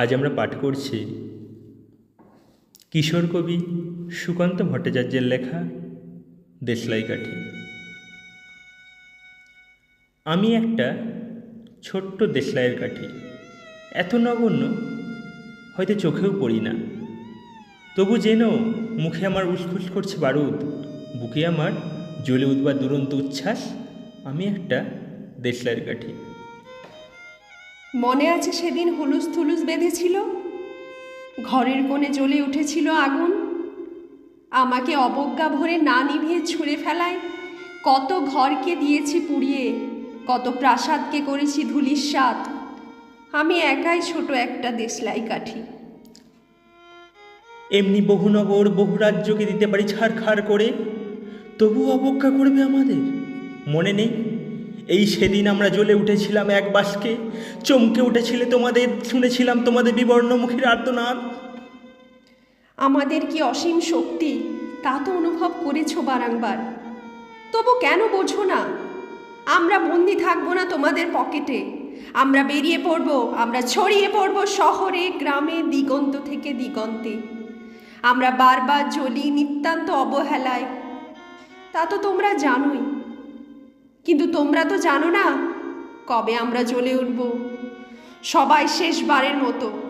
আজ আমরা পাঠ করছি কিশোর কবি সুকান্ত ভট্টাচার্যের লেখা দেশলাই কাঠি আমি একটা ছোট্ট দেশলাইয়ের কাঠি। এত নগণ্য, হয়তো চোখেও পড়ি না। তবু যেন মুখে আমার উসখুস করছে বারুদ, বুকে আমার জ্বলে উঠবার দুরন্ত উচ্ছ্বাস, আমি একটা দেশলাইয়ের কাঠি। মনে আছে সেদিন হুলুস থুলুস বেঁধেছিল? ঘরের কোণে জ্বলে উঠেছিল আগুন। আমাকে অবজ্ঞা ভরে না নিভিয়ে ছুঁড়ে ফেলায়। কত ঘরকে দিয়েছি পুড়িয়ে, কত প্রাসাদকে করেছি ধুলিস্বাদ আমি একাই ছোট একটা দেশলাই কাঠি। এমনি বহু নগর, বহু রাজ্যকে দিতে পারি ছাড়খাড় করে। তবু অবজ্ঞা করবে আমাদের? মনে নেই? এই সেদিন আমরা জ্বলে উঠেছিলাম এক বাসকে, চমকে উঠেছিলে তোমাদের, শুনেছিলাম তোমাদের বিবর্ণ মুখের আর্তনাদ। আমাদের কি অসীম শক্তি, তা তো অনুভব করেছ বারংবার। তবু কেন বোঝো না, আমরা বন্দি থাকব না তোমাদের পকেটে। আমরা বেরিয়ে পড়ব, আমরা ছড়িয়ে পড়ব শহরে, গ্রামে, দিগন্ত থেকে দিগন্তে। আমরা বারবার জ্বলি নিতান্ত অবহেলায়। তা তো তোমরা জানোই কিন্তু তোমরা তো জানো না কবে আমরা জ্বলে উঠব। সবাই শেষবারের মতো।